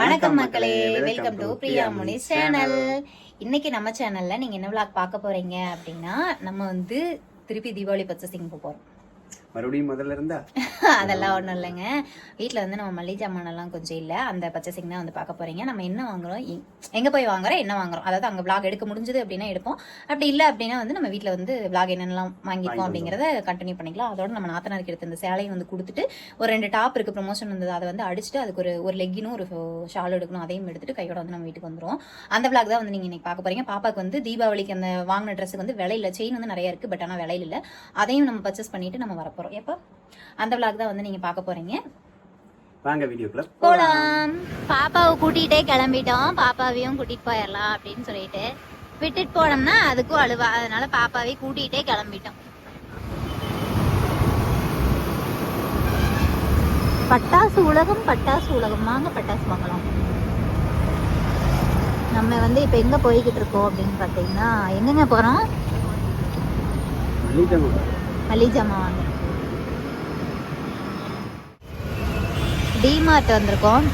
வணக்கம் மக்களே. Welcome to Priya Muni channel இன்னைக்கு நம்ம சேனல்ல நீங்க என்ன vlog பார்க்க போறீங்க அப்படின்னா நம்ம வந்து திருப்பி தீபாவளி பர்ச்சேசிங் போறோம். மறுபடியும் முதல்ல இருந்தா? அதெல்லாம் ஒன்றும் இல்லைங்க. வீட்டில் வந்து நம்ம மளிகை ஜாமானெல்லாம் கொஞ்சம் இல்லை. அந்த பர்ச்சேசிங் தான் வந்து பார்க்க போறீங்க. நம்ம என்ன வாங்குறோம்? எங்க போய் வாங்குறோம்? என்ன வாங்குறோம்? அதாவது அங்கே vlog எடுக்க முடிஞ்சது அப்படின்னா எடுப்போம். அப்படி இல்லை அப்படின்னா வந்து நம்ம வீட்டில் வந்து vlog என்னென்னலாம் வாங்கியிருக்கோம் அப்படிங்கிறத கண்டினியூ பண்ணிக்கலாம். அதோட நம்ம நாத்தனாருக்கு எடுத்த இந்த சேலையும் வந்து கொடுத்துட்டு ஒரு ரெண்டு டாப் இருக்கு ப்ரொமோஷன் வந்தது அதை வந்து அடிச்சுட்டு அதுக்கு ஒரு ஒரு லெக்கினும் ஒரு ஷால் எடுக்கணும் அதையும் எடுத்துட்டு கையோட வந்து நம்ம வீட்டுக்கு வந்துரும் அந்த vlog தான் வந்து நீங்க இன்னைக்கு பார்க்க போறீங்க. பாப்பாக்கு வந்து தீபாவளிக்கு அந்த வாங்கின ட்ரெஸ்ஸுக்கு வந்து விலையில செயின் வந்து நிறைய இருக்கு பட் ஆனால் விலையில இல்லை அதையும் நம்ம பர்ச்சேஸ் பண்ணிட்டு நம்ம வரப்போறோம் எப்போ? அந்த vlog தான் வந்து நீங்க பார்க்க போறீங்க. வாங்க வீடியோக்குள்ள போலாம். பாப்பாவை கூட்டிகிட்டே கிளம்பிட்டோம். பாப்பாவையும் கூட்டிட்டு போயிடலாம் அப்படின்னு சொல்லிட்டு. விட்டுட்டு போனோம்னா அதுக்கும் அழுவா. அதனால பாப்பாவை கூட்டிகிட்டே கிளம்பிட்டோம். பட்டாசு உலகம் பட்டாசு உலகம். வாங்க பட்டாசு வாங்கலாம். நம்ம வந்து இப்போ எங்கே போய்கிட்டு இருக்கோம் அப்படின்னு பார்த்தீங்கன்னா எங்கெங்க போகிறோம் ஜாமான் வாங்க. டிமார்ட் வந்திருக்கோம்.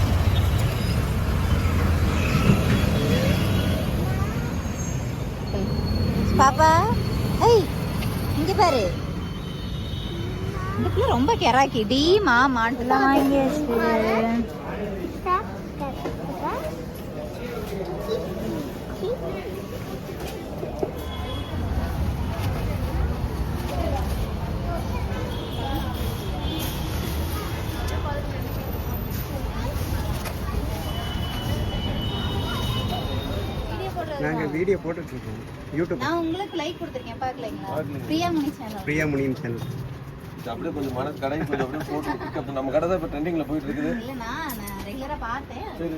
பாப்பா ஏய் இங்க பாரு. இந்த பிள்ளை ரொம்ப கெராக்கி. டி மா மாட்டுலாம் வாங்கி நாங்க வீடியோ போட்டுட்டு இருக்கோம் யூடியூப் நான் உங்களுக்கு லைக் கொடுத்துருக்கேன் பார்க்கலைங்களா? பிரியா மணி சேனல் பிரியா முனியின் சேனல் அப்படியே கொஞ்சம் மனசு கடை கொஞ்சம் அப்படியே போட்டு up. நம்ம கடை தான் இப்போ ட்ரெண்டிங்ல போயிட்டு இருக்குது. இல்லைண்ணா நான் ரெகுலராக பார்த்தேன். சரி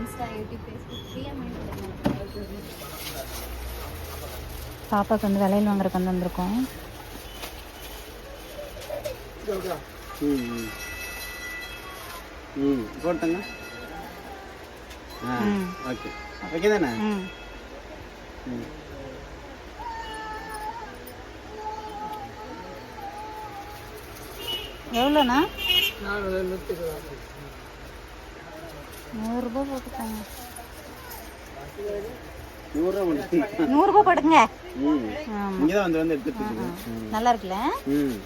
Insta YouTube Facebook Priya Mani பாப்பாக்கு வந்து விலையில் வாங்குறதுக்கு வந்து வந்திருக்கோம். ம் ம். ம் போட்டுங்க. ஓகே. ஓகே தானே எவ்வளோண்ணா? நூறுரூபா போட்டுக்கோங்க. நூறுரூபா போட்டுங்க ம். ஆமாம் இங்கே தான் வந்து வந்து எடுத்துட்டு இருக்குது ம் நல்லா இருக்குல்ல ம்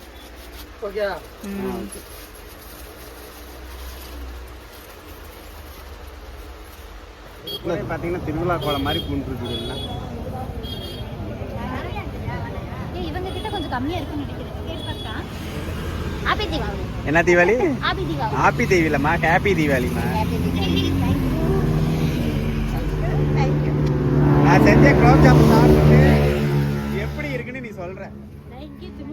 ஆ, ம் ஓகே இப்போ பார்த்தீங்கன்னா திருவிழா கோலம் மாதிரி ஏய், இவங்க கிட்ட கொஞ்சம் கம்மியா இருக்குன்னு நினைக்கிறேன். ஹாப்பி தீபாவளி என்ன தீபாவளி ஹாப்பி தீபாவளி ஹாப்பி தீபாவளிமா ஹாப்பி நான் செஞ்ச குலோப் ஜாமுன் சாப்பிட்டு எப்படி இருக்குன்னு நீ சொல்ற.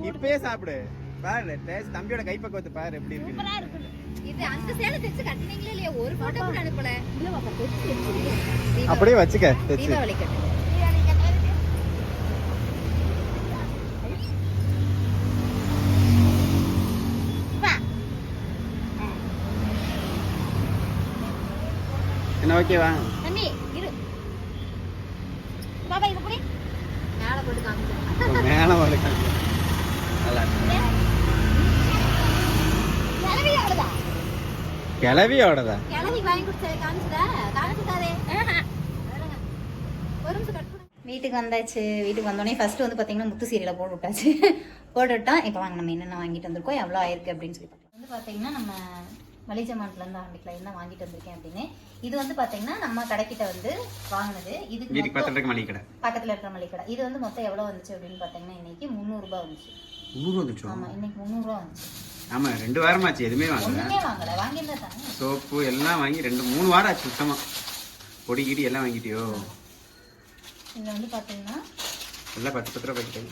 இப்பயே சாப்பிடு. பாரு டேஸ்ட் தம்பியோட கைப்பக்குவத்தை பாரு எப்படி இருக்கு இது அந்த சேலை தைச்சு கட்டினீங்களே இல்லையா? ஒரு போட்டோ கூட அனுப்பல. இல்ல பாப்பா தைச்சு அப்படியே வச்சுக்க தைச்சு. தீபாவளி கட்டு. என்ன ஓகேவா தம்பி இரு பாப்பா இது புடி மேல போட்டு காமிச்சு மேல வளர்க்க நல்லா இருக்கு. கிளவி அவ்வளவுதா கிளவியோடதா கிளவி கட் வீட்டுக்கு வந்தாச்சு. வீட்டுக்கு வந்தோடனே ஃபர்ஸ்ட் வந்து பார்த்தீங்கன்னா முத்து சீரியலை போட்டு விட்டாச்சு. போட்டு விட்டோம் இப்போ வாங்க நம்ம என்னென்ன வாங்கிட்டு வந்திருக்கோம் எவ்வளோ ஆயிருக்கு அப்படின்னு சொல்லி பார்க்கலாம் வந்து பார்த்தீங்கன்னா நம்ம மளிகமாட்டிலேருந்து ஆரம்பிக்கலாம். என்ன வாங்கிட்டு வந்திருக்கேன் அப்படின்னு. இது வந்து பார்த்தீங்கன்னா நம்ம கடைக்கிட்ட வந்து வாங்கினது. மொத்தம் பக்கத்துல இருக்கிற மளிகை கடை. இது வந்து மொத்தம் எவ்வளோ வந்துச்சு அப்படின்னு பார்த்தீங்கன்னா இன்னைக்கு முந்நூறுரூபா வந்துச்சு. நூறு வந்துச்சோம் ஆமாம் இன்னைக்கு முந்நூறுரூவா வந்துச்சு. ஆமா ரெண்டு வாரமாச்சு எதுவுமே வாங்கல. சோப்பு எல்லாம் வாங்கி ரெண்டு மூணு வாரம் ஆச்சு சுத்தமா. பொடி கிடி எல்லாம் வாங்கிட்டியோ? இதில் வந்து பார்த்தீங்கன்னா எல்லாம் பத்து பத்து ரூபா பாக்கிட்டாங்க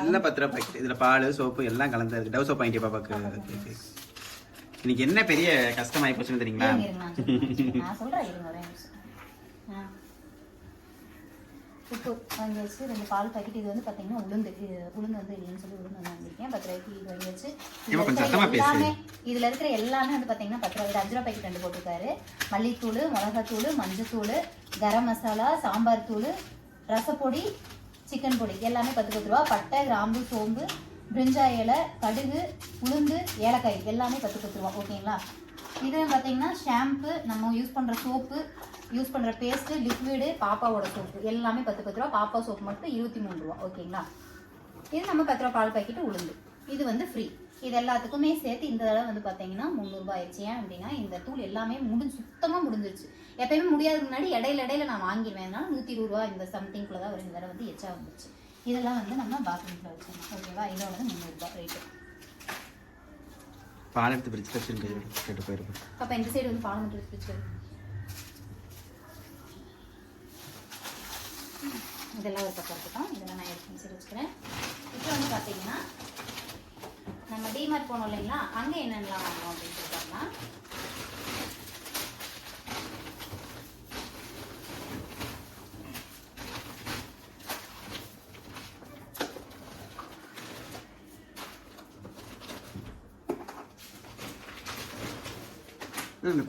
எல்லாம் பத்து ரூபா பாக்கெட் இதுல பால் சோப்பு எல்லாம் கலந்து இருக்கு டவ் சோப் வாங்கிட்டே பாப்பாக்கு. இன்னைக்கு என்ன பெரிய கஷ்டமாயி போச்சுன்னு தெரியுங்களா இருங்க, இருங்க, நான் சொல்றேன். நான் சொல்றேன் இருங்க ஒரே நிமிஷம். ஆ. உப்பு வாங்கி வச்சு ரெண்டு பால் பாக்கெட் இது வந்து பார்த்தீங்கன்னா உளுந்து உளுந்து வந்து இல்லைன்னு சொல்லி உளுந்து வந்து வாங்கியிருக்கேன். பத்து ரூபாய்க்கு இது வாங்கி வச்சு இதுல ஏம்மா, கொஞ்சம் இருக்கிற சத்தமா பேசு. எல்லாமே இதுல இருக்கிற எல்லாமே வந்து பார்த்தீங்கன்னா பத்து ரூபாய் அஞ்சு ரூபாய் பாக்கெட் ரெண்டு போட்டிருக்காரு. மல்லித்தூள் மிளகாத்தூள் மஞ்சத்தூள் கரம் மசாலா சாம்பார் தூள் ரசப்பொடி சிக்கன் பொடி. எல்லாமே பத்து பத்து ரூபா. பட்டை கிராம்பு சோம்பு பிரிஞ்சாய் இலை கடுகு உளுந்து ஏலக்காய். எல்லாமே பத்து பத்து ரூபா. ஓகேங்களா? இது பார்த்தீங்கன்னா ஷாம்பு நம்ம யூஸ் பண்ணுற சோப்பு யூஸ் பண்ணுற பேஸ்ட்டு லிக்விடு பாப்பாவோட சோப்பு எல்லாமே பத்து பத்து ரூபா. பாப்பா சோப்பு மட்டும் இருபத்தி மூணு ரூபா. ஓகேங்களா? இது நம்ம பத்து ரூபா பால் பாக்கெட்டு உளுந்து. இது வந்து ஃப்ரீ இது எல்லாத்துக்குமே சேர்த்து இந்த தடவை வந்து பார்த்தீங்கன்னா முந்நூறுபா ஆயிடுச்சு. ஏன் அப்படின்னா இந்த தூள் எல்லாமே முடிஞ்சு சுத்தமாக முடிஞ்சிருச்சு. எப்பயுமே முடியாதுக்கு முன்னாடி இடையில இடையில நான் வாங்கிடுவேன். அதனால நூற்றி இருபது ரூபா இந்த சம்திங்குள்ள தான் வரும் இந்த தடவை வந்து எச்சா வந்துருச்சு. இதெல்லாம் வந்து நம்ம பாத்ரூமில் வச்சிடணும் ஓகேவா? இதோட வந்து முந்நூறுபா ரேட்டு பால் எடுத்து பிரிச்சு வச்சிருக்கேன் கேட்டு போயிருப்பேன் அப்போ இந்த சைடு வந்து பாலம் மட்டும் வச்சு இதெல்லாம் ஒரு பக்கம் இருக்கட்டும். இதெல்லாம் நான் எடுத்து சரி வச்சுக்கிறேன். இப்போ வந்து பார்த்தீங்கன்னா நம்ம டிமார்ட் போனோம் இல்லைங்களா? அங்கே என்னென்னலாம் வாங்கணும் அப்படின்னு சொல்லி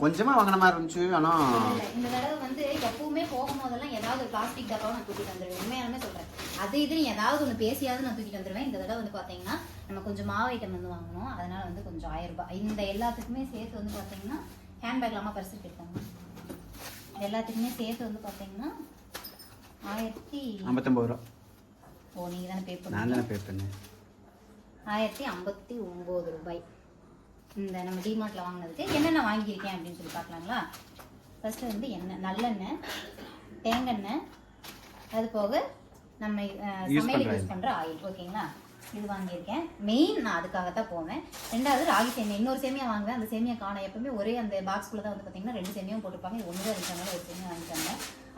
கொஞ்சமாக வாங்கின மாதிரி இருந்துச்சு ஆனால் இந்த தடவை வந்து எப்பவுமே போகும்போதெல்லாம் ஏதாவது ஒரு பிளாஸ்டிக் டப்பாவை நான் தூக்கிட்டு வந்துடுவேன் உண்மையாலுமே சொல்றேன். அது இது ஏதாவது ஒன்று பேசியாவது நான் தூக்கிட்டு வந்துடுவேன் இந்த தடவை வந்து பாத்தீங்கன்னா நம்ம கொஞ்சம் மாவு ஐட்டம் வந்து வாங்கணும். அதனால வந்து கொஞ்சம் ஆயிரம் ரூபாய். இந்த எல்லாத்துக்குமே சேர்த்து வந்து பாத்தீங்கன்னா ஹேண்ட்பேக் இல்லாமல் பரிசு எடுத்தாங்க எல்லாத்துக்குமே சேர்த்து வந்து பாத்தீங்கன்னா ஆயிரத்தி ஐம்பத்தொம்பது ரூபா. ஓ நீங்க தானே பே நான் பண்ணீங்க தானே பே பண்ணேன். ஆயிரத்தி ஐம்பத்தி ஒம்பது ரூபாய். இந்த நம்ம டிமார்ட்ல வாங்கினதுக்கு என்னென்ன வாங்கியிருக்கேன் அப்படின்னு சொல்லி பார்க்கலாங்களா? ஃபர்ஸ்ட் வந்து எண்ணெய் நல்லெண்ணெய் தேங்காய் அது போக நம்ம சமையலுக்கு பண்ற யூஸ் பண்ணுற ஆயில் ஓகேங்களா? இது வாங்கியிருக்கேன். மெயின் நான் அதுக்காக தான் போவேன். ரெண்டாவது ராகி சேமியா. இன்னொரு சேமியா வாங்குவேன் அந்த சேமியா காண எப்பவுமே ஒரே அந்த பாக்ஸ்குள்ளே தான் வந்து பார்த்தீங்கன்னா ரெண்டு சேமியாவும் போட்டிருப்பாங்க. இது ஒன்று இருக்காங்க ஒரு சேமியா வாங்கிட்டாங்க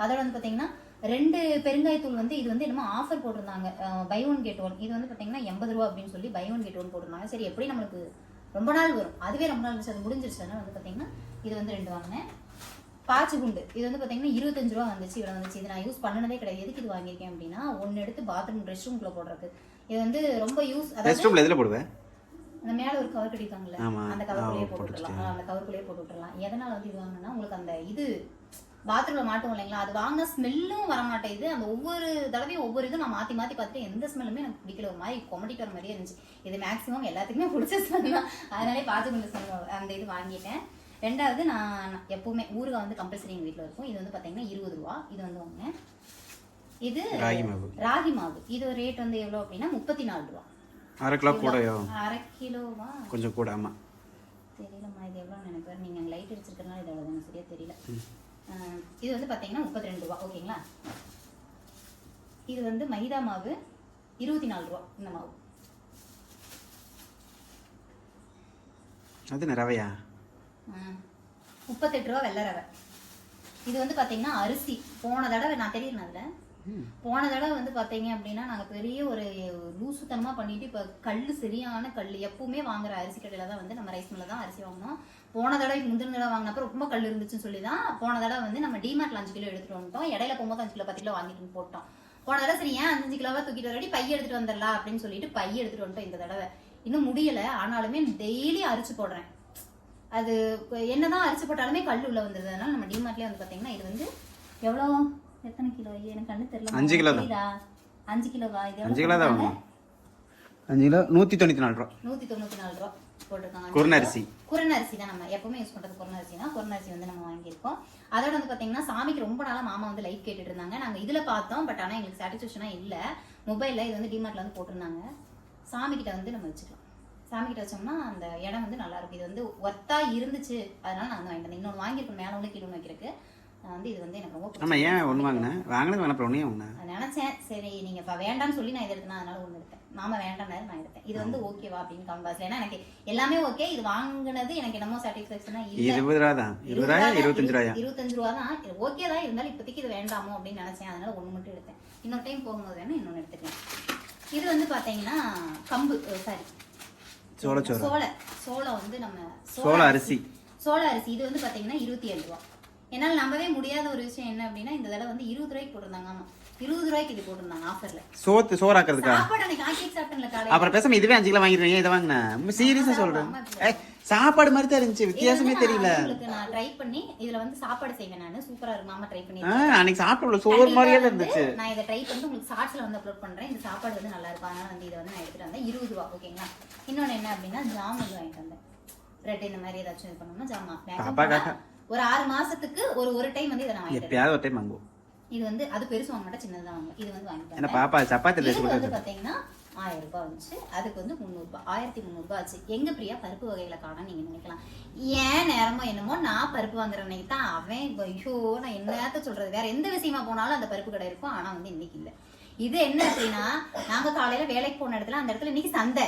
அதோட வந்து பார்த்தீங்கன்னா ரெண்டு பெருங்காயத்தூள் வந்து இது வந்து என்னமோ ஆஃபர் போட்டிருந்தாங்க. பை ஒன் கெட் ஒன் இது வந்து பார்த்தீங்கன்னா எண்பது ரூபா அப்படின்னு சொல்லி பை ஒன் கெட் ஒன் போட்டிருந்தாங்க. சரி எப்படி நம்மளுக்கு ரொம்ப நாள் வரும். அதுவே ரொம்ப நாள் இருந்துச்சு அது முடிஞ்சிருச்சு. அதனால வந்து பார்த்தீங்கன்னா இது வந்து ரெண்டு வாங்கினேன். பாச்சு குண்டு. இது வந்து பார்த்தீங்கன்னா இருபத்தஞ்சு ரூபா வந்துச்சு இவ்வளோ வந்துச்சு. இது நான் யூஸ் பண்ணனதே கிடையாது. எதுக்கு இது வாங்கியிருக்கேன் அப்படின்னா ஒன்று எடுத்து பாத்ரூம் ரெஸ்ட் ரூம்குள்ளே போடுறது இது வந்து ரொம்ப யூஸ் அதாவது எதில் போடுவேன் அந்த மேல ஒரு கவர் கட்டிருக்காங்கல்ல ஆமா. அந்த கவருக்குள்ளேயே போட்டு. ஆ, அந்த கவருக்குள்ளேயே போட்டு விட்டுறலாம். எதனால வந்து இது வாங்கினா உங்களுக்கு அந்த இது பாத்ரூம்ல மாட்டும் இல்லைங்களா? அது வாங்கினா ஸ்மெல்லும் வர மாட்டேங்குது அந்த ஒவ்வொரு தடவையும் ஒவ்வொரு இதுவும் நான் மாத்தி மாத்தி பார்த்துட்டு எந்த ஸ்மெல்லுமே எனக்கு பிடிக்கல. ஒரு மாதிரி கொமட்டிட்டு வர மாதிரியே இருந்துச்சு. இது மேக்ஸிமம் எல்லாத்துக்குமே பிடிச்ச ஸ்மெல் தான். அதனாலே கொண்டு ஸ்மெல் அந்த இது வாங்கிட்டேன். ரெண்டாவது நான் எப்பவுமே ஊறுகாய் வந்து கம்பல்சரி எங்கள் வீட்டில் இருக்கும். இது வந்து பார்த்தீங்கன்னா இருபது ரூபா. இது வந்து வாங்கினேன் இது ராகி மாவு. இது ரேட் வந்து எவ்வளோ அப்படின்னா முப்பத்தி நாலு ரூபா. அரை கிலோ கூடயோ? அரை கிலோவா? கொஞ்சம் கூட ஆமாம் தெரியலம்மா இது எவ்வளோ நினைப்பேன் நீங்கள் லைட் அடிச்சிருக்கனால இது எவ்வளோ சரியா தெரியல. இது வந்து பார்த்தீங்கன்னா முப்பத்தி ரெண்டு ரூபா ஓகேங்களா? இது வந்து மைதா மாவு இருபத்தி நாலு ரூபா இந்த மாவு. அது ரவையா? முப்பத்தெட்டு ரூபா வெள்ளை ரவை. இது வந்து பார்த்தீங்கன்னா அரிசி போன தடவை நான் தெரியும் அதில்? போன தடவை வந்து பார்த்தீங்க அப்படின்னா நாங்கள் பெரிய ஒரு லூசுத்தனமாக பண்ணிட்டு இப்போ கல் சரியான கல் எப்பவுமே வாங்குற அரிசி கடையில் தான் வந்து நம்ம ரைஸ் மில்ல தான் அரிசி வாங்கினோம். போன தடவை முந்தின தடவை வாங்கினப்ப ரொம்ப கல் இருந்துச்சுன்னு சொல்லி தான் போன தடவை வந்து நம்ம டிமார்ட்ல அஞ்சு கிலோ எடுத்துட்டு வந்துட்டோம். இடையில போகும்போது அஞ்சு கிலோ பத்து கிலோ வாங்கிட்டு வந்து போட்டோம். போன தடவை சரி ஏன் அஞ்சு கிலோவா தூக்கிட்டு வரடி பை எடுத்துட்டு வந்துடலாம் அப்படின்னு சொல்லிட்டு பை எடுத்துட்டு வந்துட்டோம் இந்த தடவை. இன்னும் முடியல ஆனாலுமே டெய்லி அரிச்சு போடுறேன். அது என்னதான் அரிச்சு போட்டாலுமே கல் உள்ள வந்துருது. அதனால நம்ம டிமார்ட்லயே வந்து பாத்தீங்கன்னா இது வந்து எவ்வளோ எத்தனை கிலோ? எனக்கு கண்ணு தெரியல. அஞ்சு கிலோ தான். அஞ்சு கிலோவா? இது அஞ்சு கிலோ தான் அஞ்சு கிலோ நூற்றி தொண்ணூற்றி நாலு ரூபா. நூத்தி தொண்ணூத்தி நாலு ரூபா போட்டிருக்காங்க. குருணரிசி. குருணரிசி தான் நம்ம எப்பவுமே யூஸ் பண்றது குருணரிசி தான் குருணரிசி வந்து நம்ம வாங்கியிருக்கோம். அதோட வந்து பாத்தீங்கன்னா சாமிக்கு ரொம்ப நாளா மாமா வந்து லைட் கேட்டுட்டு இருந்தாங்க. நாங்க இதுல பார்த்தோம் பட் ஆனா எங்களுக்கு சாட்டிஸ்ஃபேக்ஷனா இல்ல. மொபைல்ல இது வந்து டிமார்ட்ல வந்து போட்டிருந்தாங்க. சாமி கிட்ட வந்து நம்ம வச்சுக்கலாம். சாமி கிட்ட வச்சோம்னா அந்த இடம் வந்து நல்லா இருக்கும். இது வந்து ஒர்த்தா இருந்துச்சு. அதனால நான் வந்து வாங்கிட்டு வந்தேன். இன்னொன்று வாங்கியிருக்கேன் மேல உள்ள கீழே வைக்கிறதுக்கு. வந்து இது வந்து எனக்கு ரொம்ப. ஆமாம் ஏன் ஒன்று வாங்கினேன் வாங்கினது வேணா அப்புறம் ஒன்றே வாங்கினேன் நான் நினைச்சேன் சரி நீங்க இப்ப வேண்டாம்னு சொல்லி நான் இதை எடுத்தேன் அதனால ஒண்ணு எடுத்தேன். மாமா வேண்டாம்னாரு நான் எடுத்தேன். இது வந்து ஓகேவா அப்படின்னு காம்பாஸ்ல ஏன்னா எனக்கு எல்லாமே ஓகே இது வாங்குனது எனக்கு என்னமோ சாட்டிஸ்ஃபேக்ஷனா இல்ல. இருபது ரூபா தான். இருபது ரூபாயா இருபத்தஞ்சு ரூபாயா? இருபத்தஞ்சு ரூபா தான். ஓகே தான் இருந்தாலும் இப்போதைக்கு இது வேண்டாமோ அப்படின்னு நினைச்சேன். அதனால ஒண்ணு மட்டும் எடுத்தேன். இன்னொரு டைம் போகும்போது வேணா இன்னொன்னு எடுத்துக்கலாம். இது வந்து பாத்தீங்கன்னா கம்பு சாரி சோளச்சோறு. சோள சோளம் வந்து நம்ம சோள அரிசி. சோள அரிசி. இது வந்து பாத்தீங்கன்னா இருபத்தி ஏழு ரூபா. என்னால் நம்பவே முடியாத ஒரு விஷயம் என்ன அப்படின்னா இந்த தடவை வந்து இருபது ரூபாய்க்கு போட்டிருந்தாங்க. ஆமா. இருபது ரூபாய்க்கு இது போட்டிருந்தாங்க ஆஃபர்ல சோத்து சோறாக்குறதுக்கா? சாப்பாடு அன்னைக்கு ஆக்கி சாப்பிட்டேன்ல காலையில. அப்புறம் பேசாம இதுவே அஞ்சு கிலோ வாங்கிடுறேன் ஏன் இதை வாங்கினேன் ஏய் சாப்பாடு மாதிரி தான் இருந்துச்சு இது வித்தியாசமே தெரியல. நான் உங்களுக்கு நான் ட்ரை பண்ணி இதுல வந்து சாப்பாடு செய்வேன் நான். சூப்பரா இருக்கு மாமா ட்ரை பண்ணி ஆ அன்னைக்கு சாப்பிட சோறு மாதிரியே தான் இருந்துச்சு. நான் இதை ட்ரை பண்ணிட்டு உங்களுக்கு ஷார்ட்ஸ்ல வந்து அப்லோட் பண்றேன். இந்த சாப்பாடு வந்து நல்லா இருக்கும். அதனால வந்து இதை வந்து நான் எடுத்துட்டு வந்தேன். இருபது ரூபா ஓகேங்களா இன்னொன்னு என்ன அப்படின்னா ஜாம் வந்து வாங்கிட்டு வந்தேன். பிரெட் இந்த மாதிரி ஏதாச்சும் இது பண்ணோம்னா ஜாமா பாப்பாக்காக. ஒரு ஆறு மாசத்துக்கு ஒரு ஒரு டைம் வந்து இதை நான் எப்பயாவது ஒரு டைம் வாங்குவோம். இது வந்து அது பெருசு வாங்க மாட்டேன் சின்னதா வாங்குவேன் இது வந்து வாங்கிட்டு ஏன்னா வந்தேன். பாப்பா சப்பாத்தி வந்து கூட பாத்தீங்கன்னா ஆயிரம் ரூபாய் வந்துச்சு. அதுக்கு வந்து முந்நூறுபா ஆயிரத்தி முந்நூறுபா ஆச்சு. எங்க பிரியா? பருப்பு வகைகளை காணோம் நீங்க நினைக்கலாம். ஏன் நேரமோ என்னமோ நான் பருப்பு வாங்குற அன்னைக்கு தான் அவன் ஐயோ நான் என்னத்த சொல்றது? வேற எந்த விஷயமா போனாலும் அந்த பருப்பு கடை இருக்கும் ஆனா வந்து இன்னைக்கு இல்ல. இது என்ன அப்படின்னா நாங்க காலையில வேலைக்கு போன இடத்துல அந்த இடத்துல இன்னைக்கு சந்தை.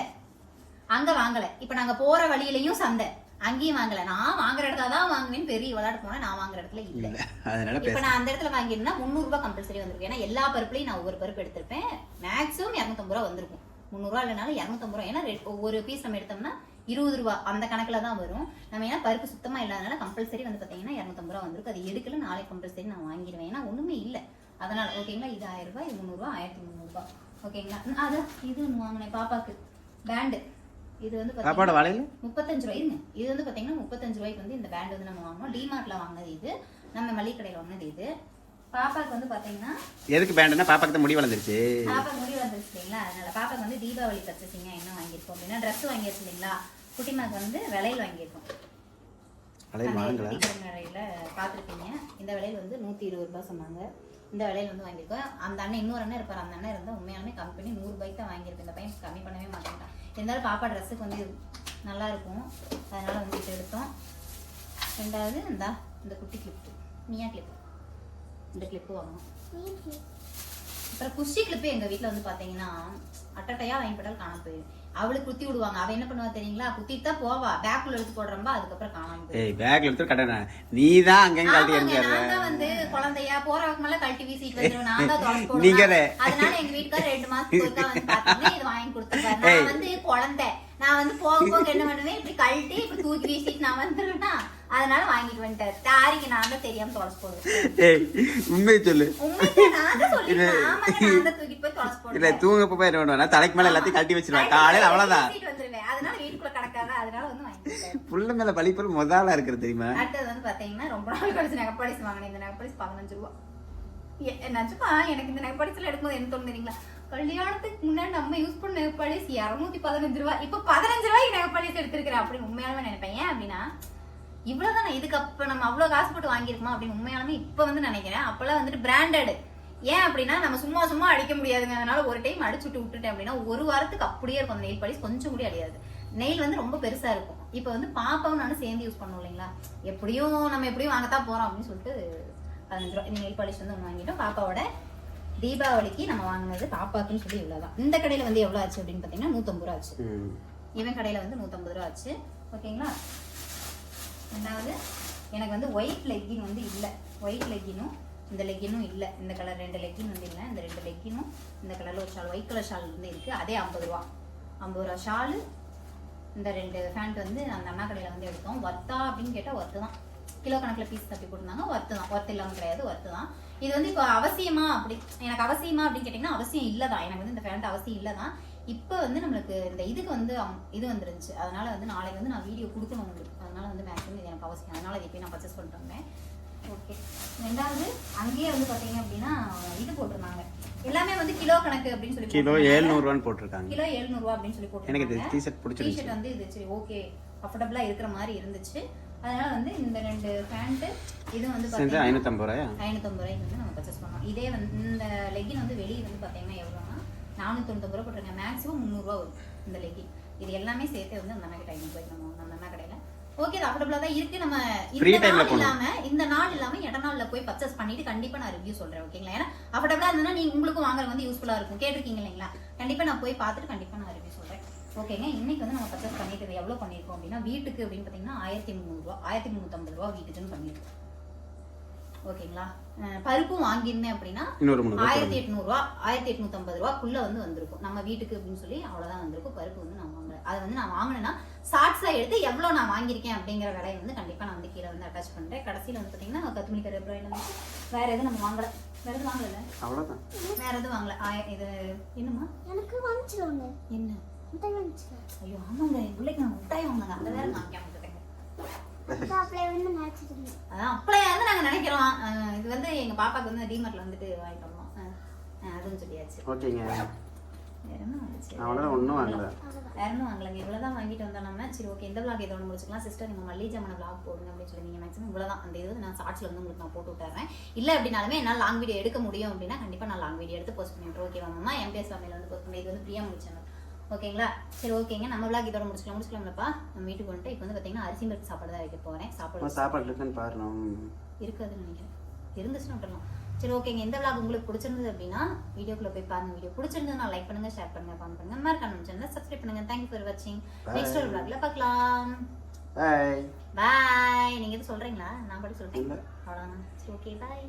அங்க வாங்கல. இப்ப நாங்க போற வழியிலயும் சந்தை. அங்கேயும் வாங்கல. நான் வாங்குற இடத்துல தான் வாங்குவேன் பெரிய விளையாட்டு போனேன் நான் வாங்குற இடத்துல இல்ல. அதனால இப்ப நான் அந்த இடத்துல வாங்கியிருந்தா முந்நூறு ரூபாய் கம்பல்சரி வந்திருக்கும் ஏன்னா எல்லா பருப்புலையும் நான் ஒவ்வொரு பருப்பு எடுத்திருப்பேன். மேக்ஸிமம் இரநூத்தம்பது ரூபா வந்திருக்கும். முந்நூறுவா இல்லைனாலும் இரநூத்தம்பது ரூபா. ஏன்னா ரெ- ஒவ்வொரு பீஸ் நம்ம எடுத்தோம்னா இருபது ரூபா. அந்த கணக்குல தான் வரும். நம்ம ஏன்னா பருப்பு சுத்தமா இல்லாதனால கம்பல்சரி வந்து பாத்தீங்கன்னா இரநூத்தம்பது ரூபா வந்திருக்கும். அது எடுக்கல நாளைக்கு கம்பல்சரி நான் வாங்கிடுவேன் ஏன்னா ஒண்ணுமே இல்ல. அதனால ஓகேங்களா இது ஆயிரம் ரூபாய் இது முந்நூறுவா ஆயிரத்தி முந்நூறுபா ஓகேங்களா ம், அதான் இது வாங்கினேன் பாப்பாக்கு பேண்டு இது வந்து சாப்பாடு வாழையில? முப்பத்தஞ்சு ரூபாய்ங்க இது வந்து பாத்தீங்கன்னா முப்பத்தஞ்சு ரூபாய்க்கு வந்து இந்த பேண்ட் வந்து நம்ம வாங்கினோம் டிமார்ட்ல வாங்கினது இது. நம்ம மளிகை கடையில வாங்கினது இது. பாப்பாக்கு வந்து பாத்தீங்கன்னா எதுக்கு பேண்டுனா பாப்பாக்கு தான் முடி வளர்ந்துருச்சு. பாப்பா முடி வந்துருச்சு இல்லைங்களா? அதனால பாப்பாக்கு வந்து தீபாவளி பர்ச்சேசிங்க என்ன வாங்கியிருக்கோம் அப்படின்னா ட்ரெஸ் வாங்கியாச்சு இல்லைங்களா? குட்டிமாக்கு வந்து விலையில் வாங்கியிருக்கோம். வளையல் விலையில பார்த்துருப்பீங்க. இந்த விலையில வந்து நூத்தி இருபது ரூபாய் சொன்னாங்க. இந்த விலையில வந்து வாங்கியிருக்கோம். அந்த அண்ணன் இன்னொரு அண்ணன் இருப்பார். அந்த அண்ணன் இருந்தால் உண்மையாலுமே கம்மி பண்ணி நூறு ரூபாய்க்கு தான் வாங்கியிருக்கு. இந்த பையன் கம்மி பண்ணவே மாட்டேங்கிறான் இருந்தாலும் பாப்பா ட்ரெஸ்ஸுக்கு வந்து நல்லா இருக்கும் அதனால வந்து இது எடுத்தோம். ரெண்டாவது இந்த இந்த குட்டி கிளிப்பு மியா கிளிப்பு இந்த கிளிப்பு வாங்கணும். அப்புறம் குஷி கிளிப்பு எங்க வீட்ல வந்து பாத்தீங்கன்னா அட்டட்டையா வாங்கி போட்டால் காணாம போயிடும். அவளுக்கு குத்தி விடுவாங்க. அவ என்ன பண்ணுவா தெரியுங்களா? குத்திட்டு தான் போவா பேக்குள்ள எடுத்து போடுறம்பா அதுக்கப்புறம் காணாம ஏய் பேக்ல எடுத்து கடை நீ தான் அங்கங்க கழட்டி எறிஞ்சிடுற நான் தான் வந்து குழந்தையா போறவங்க மேல கழட்டி வீசிட்டு வந்துருவேன். நான் தான் தொலைச்சு போடுவேன். அதனால எங்க வீட்டுக்காரர் ரெண்டு மாசத்துக்கு ஒருக்கா வந்து பாத்தீங்கன்னா வாங்கி கொடுத்துருக்காரு. நான் வந்து குழந்தை. நான் வந்து போக போக என்ன பண்ணுவேன்? இப்படி கழட்டி இப்படி தூக்கி வீசிட்டு நான் வந்துருவேனா? அதனால வாங்கிட்டு வந்துட்டாரு. தாரிக்கு நான் தான் தெரியாம தொலைச்சு போடுவேன். உண்மையை சொல்லு. இல்ல. தூங்க போய் என்ன பண்ணுவேன் தலைக்கு மேல எல்லாத்தையும் கழட்டி வச்சிருவேன். காலையில அவ்வளவுதான். அதனால வீட்டுக்குள்ள கிடக்காத அதனால வந்து. புள்ள மேல பழிப்பல் முதலா இருக்கிறது தெரியுமா? அடுத்தது வந்து பாத்தீங்கன்னா ரொம்ப நாள் கழிச்சு நகைப்பாலிஸ் வாங்கினேன். இந்த நகைப்பாலிஸ் பதினஞ்சு ரூபா. நிஜமா எனக்கு இந்த நகைப்பாலிஸ்ல எடுக்கும்போது என்ன தோணும் தெரியுங்களா? கல்யாணத்துக்கு முன்னாடி நம்ம யூஸ் பண்ண நகைப்பாலிஸ் இரநூத்தி பதினஞ்சு ரூபாய். இப்ப பதினஞ்சு ரூபாய்க்கு நகைப்பாலிஸ் எடுத்திருக்கிறேன் அப்படின்னு உண்மையாலுமே நினைப்பேன். ஏன் அப்படின்னா இவ்வளவுதான் இதுக்கு அப்போ நம்ம அவ்வளவு காசு போட்டு வாங்கியிருக்கோமா அப்படின்னு உண்மையாலுமே இப்ப வந்து நினைக்கிறேன். அப்பெல்லாம் வந்துட்டு பிராண்டட் ஏன் அப்படின்னா நம்ம சும்மா சும்மா அடிக்க முடியாதுங்க. அதனால ஒரு டைம் அடிச்சு விட்டு விட்டுட்டேன் அப்படின்னா ஒரு வாரத்துக்கு அப்படியே இருக்கும். அந்த நெயில் பாலிஸ் கொஞ்சம் கூட அழியாது. நெயில் வந்து ரொம்ப பெருசா இருக்கும். இப்போ வந்து பாப்பாவும் நானும் சேர்ந்து யூஸ் பண்ணுவோம் இல்லைங்களா? எப்படியும் நம்ம எப்படியும் வாங்கத்தான் போறோம் அப்படின்னு சொல்லிட்டு பதினஞ்சு ரூபா இந்த நெயில் பாலிஷ் வந்து ஒன்று வாங்கிட்டோம். பாப்பாவோட தீபாவளிக்கு நம்ம வாங்கினது பாப்பாக்குன்னு சொல்லி இவ்வளவுதான். இந்த கடையில வந்து எவ்வளவு ஆச்சு அப்படின்னு பாத்தீங்கன்னா நூத்தம்பது ரூபா ஆச்சு. இவன் கடையில வந்து நூத்தம்பது ரூபா ஆச்சு. ஓகேங்களா? ரெண்டாவது எனக்கு வந்து ஒயிட் லெக்கின் வந்து இல்லை. ஒயிட் லெக்கினும் இந்த லெக்கினும் இல்லை. இந்த கலர் ரெண்டு லெக்கின் வந்து இல்லை. இந்த ரெண்டு லெக்கினும் இந்த கலர்ல ஒரு ஷால் ஒயிட் கலர் ஷால் வந்து இருக்கு. அதே ஐம்பது ரூபா. ஐம்பது ரூபா ஷாலு இந்த ரெண்டு ஃபேண்ட் வந்து அந்த அண்ணா கடையில வந்து எடுத்தோம். ஒர்த்தா அப்படின்னு கேட்டா ஒர்த்து தான். கிலோ கணக்குல பீஸ் தப்பி போட்டிருந்தாங்க. ஒர்த்து தான். ஒர்த்து இல்லாமல் கிடையாது. ஒர்த்து தான். இது வந்து இப்போ அவசியமா அப்படி எனக்கு அவசியமா அப்படின்னு கேட்டிங்கன்னா அவசியம் இல்லதான். எனக்கு வந்து இந்த ஃபேண்ட் அவசியம் இல்லதான். இப்போ வந்து நம்மளுக்கு இந்த இதுக்கு வந்து இது வந்துருந்துச்சு. அதனால வந்து நாளைக்கு வந்து நான் வீடியோ கொடுக்கணும் உங்களுக்கு. அதனால வந்து மேக்ஸிமம் இது எனக்கு அவசியம். அதனால இதை போய் நான் பர்ச்சேஸ் பண்ணிட்டு வந்தேன். ஓகே ரெண்டாவது அங்கேயே வந்து பாத்தீங்க அப்படின்னா இது போட்டிருந்தாங்க. எல்லாமே வந்து கிலோ கணக்கு அப்படின்னு சொல்லி கிலோ. ஏழ்நூறுவான்னு போட்டிருக்காங்க. கிலோ 700 ரூபா அப்படின்னு சொல்லி எனக்கு இது டிஷர்ட் பிடிச்சிருந்துச்சு. டிஷர்ட் வந்து இது சரி ஓகே கம்ஃபர்டபுளா இருக்கிற மாதிரி இருந்துச்சு. அதனால வந்து இந்த ரெண்டு பேண்ட் இது வந்து சேர்ந்து பாத்தீங்கன்னா ஐநூத்தம்பது ரூபாயா? ஐநூத்தம்பது ரூபாய்க்கு வந்து நம்ம பர்ச்சேஸ் பண்ணோம் இதே வந்து இந்த லெகின் வந்து வெளியே வந்து பாத்தீங்கன்னா எவ்வளோனா தொண்ணூத்தொம்பது ரூபா போட்டிருக்கேன் மேக்ஸிமம் முந்நூறுரூவா வரும் இந்த லெகின் இது எல்லாமே சேர்த்து வந்து அந்த அண்ணா ஐநூறு ரூபாய்க்கு நம்ம அந்த அண்ணா கடையில. ஓகே அது அஃபோர்டபுளா தான் இருக்கு. நம்ம இந்த நாள் போகணும். இல்லாம இந்த நாள் இல்லாம இட நாள்ல போய் பர்ச்சேஸ் பண்ணிட்டு கண்டிப்பா நான் ரிவ்யூ சொல்றேன் ஓகேங்களா ஏன்னா அஃபோர்டபுளா இருந்ததுன்னா நீங்க உங்களுக்கும் வாங்குறது வந்து யூஸ்ஃபுல்லா இருக்கும். கேட்டிருக்கீங்க இல்லைங்களா? கண்டிப்பா நான் போய் பார்த்துட்டு கண்டிப்பா நான் ரிவ்யூ சொல்றேன். ஓகேங்க. இன்னைக்கு வந்து நம்ம பர்ச்சேஸ் பண்ணிட்டு எவ்வளவு பண்ணிருக்கோம் அப்படின்னா வீட்டுக்கு அப்படின்னு பாத்தீங்கன்னா ஆயிரத்தி முந்நூறுரூவா ஆயிரத்தி முந்நூற்றம்பது ரூபா வீட்டுக்குன்னு பண்ணிருக்கோம். ஓகேங்களா? பருப்பும் வாங்கியிருந்தேன் அப்படின்னா ஆயிரத்தி எட்நூறுவா ஆயிரத்தி எட்நூத்தம்பது ரூபாக்குள்ள வந்து வந்திருக்கும். நம்ம வீட்டுக்கு அப்படின்னு சொல்லி அவ்வளவுதான் வந்திருக்கும். பருப்பு வந்து நான் வாங்கல. அது வந்து நான் வாங்கினேன்னா ஷார்ட்ஸா எடுத்து எவ்வளவு நான் வாங்கியிருக்கேன் அப்படிங்கிற விலையை வந்து கண்டிப்பா நான் வந்து கீழே வந்து அட்டாச் பண்றேன். கடைசியில வந்து பாத்தீங்கன்னா கத்துமணி கருவேப்பிலை வந்து வேற எதுவும் நம்ம வாங்கல. வேற எதுவும் வாங்கல அவ்வளவுதான். வேற எதுவும் வாங்கல. இது என்னமா எனக்கு ஒண்ணு என்ன? முட்டை ஐயோ ஆமாங்க என் பிள்ளைக்கு நான் முட்டாய் வாங்கினாங்க அந்த வேற காமிக்காம அதான் அப்படியாவது நாங்க நினைக்கிறோம் அஹ் இது வந்து எங்க பாப்பாக்கு வந்து டிமார்ட்ல வந்துட்டு வாங்கிட்டு வந்தோம் அதுவும் சொல்லியாச்சு ஓகேங்க வேற அவ்வளோதான் ஒன்றும் வாங்கல வேற ஒன்றும் வாங்கலைங்க இவ்வளவுதான் வாங்கிட்டு வந்தோம் நம்ம சரி ஓகே இந்த vlog இதோட முடிச்சுக்கலாம் சிஸ்டர் நீங்க மல்லிகை ஜாமான போடுங்க அப்படின்னு சொல்லி நீங்க மேக்ஸிமம் இவ்வளவுதான் அந்த இது நான் ஷார்ட்ஸ்ல வந்து உங்களுக்கு நான் போட்டு விட்டுறேன் இல்ல அப்படின்னாலுமே என்னால் லாங் வீடியோ எடுக்க முடியும் அப்படின்னா கண்டிப்பா நான் லாங் வீடியோ எடுத்து போஸ்ட் பண்ணிட்டு ஓகேவா மாமா எம்பிஎஸ் ஃபேமிலியில் வந்து போஸ்ட் பண்ணி இது வந்து பிரியா சேனல் ஓகேங்களா? சரி ஓகேங்க. நம்ம vlog இதோட முடிச்சுக்கலாம். முடிச்சுக்கலாம்லப்பா. நம்ம வீட்டுக்கு வந்துட்டு இப்போ வந்து பார்த்தீங்கன்னா அரிசி பருப்பு சாப்பாடு தான் வைக்க போறேன். சாப்பாடு சாப்பாடு இருக்குன்னு பாருணும் இருக்காதுன்னு நினைக்கிறேன். இருந்துச்சுன்னா விட்டுறலாம். சரி ஓகேங்க. இந்த vlog உங்களுக்கு பிடிச்சிருந்தது அப்படின்னா வீடியோக்குள்ள போய் பாருங்க. வீடியோ பிடிச்சிருந்ததுன்னா லைக் பண்ணுங்க ஷேர் பண்ணுங்க கமெண்ட் பண்ணுங்க. மறக்காம சேனல் சப்ஸ்கிரைப் பண்ணுங்க. தேங்க்யூ ஃபார் வாட்சிங் நெக்ஸ்ட் ஒரு vlogல பார்க்கலாம் பாய் பாய் நீங்க எதுவும் சொல்றீங்களா? நான் பாட்டு சொல்றேன். இல்ல. அவ்வளவுதான். சரி ஓகே. பாய்